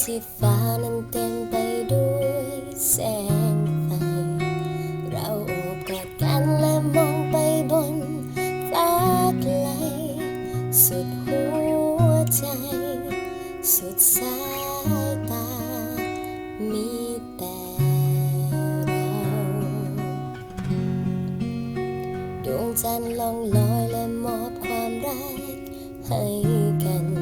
ที่ฟ้านั้นเต็มไปด้วยแสงไฟ เราโอบกอดกันและมองไปบนฟ้าไกล สุดหัวใจ สุดสายตา มีแต่เราดวงจันทร์ล่องลอยและมอบความรักให้กัน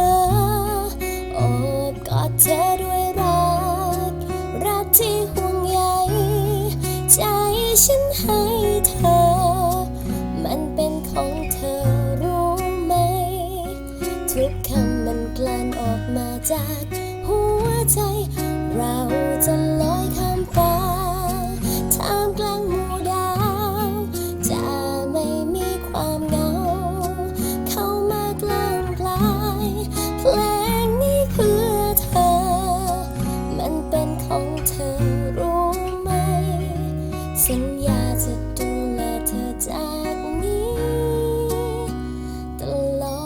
เธอด้วยรัก รักที่ห่วงใยใจฉันให้เธอ มันเป็นของเธอรู้ไหม ทุกคำมันกลั่นออกมาจากหัวใจ เราจะล สัญญาจะดูแลเธอจากนี้ ตลอ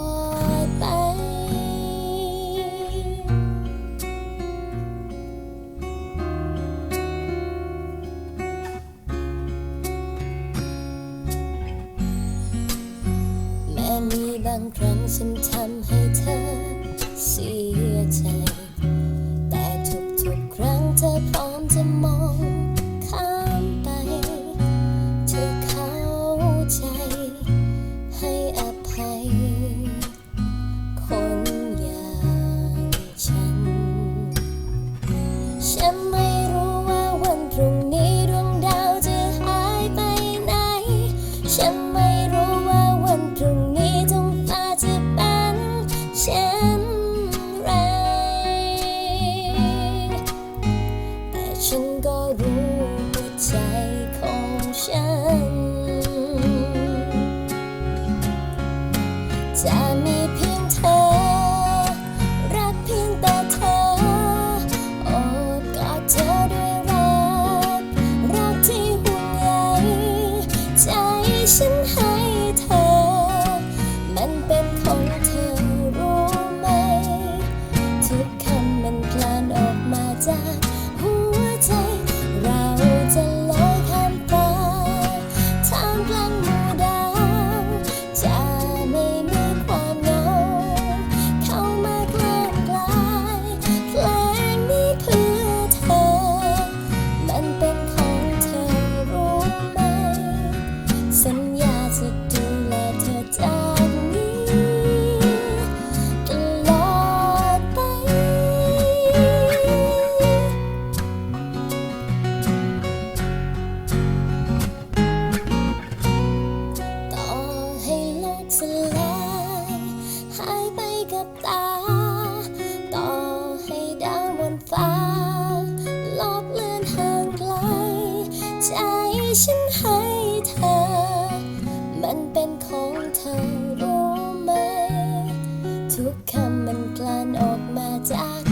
ดไป แม้มีบางครั้งฉันทำให้เธอเสียใจ ฉันไม่รู้ว่าวันพรุ่งนี้ท้องฟ้าจะเป็นเช่นไร แต่ฉันก็รู้ว่าใจของฉัน ฉันให้เธอ มันเป็นของเธอรู้ไหม ทุกคำมันกลั่นออกมาจาก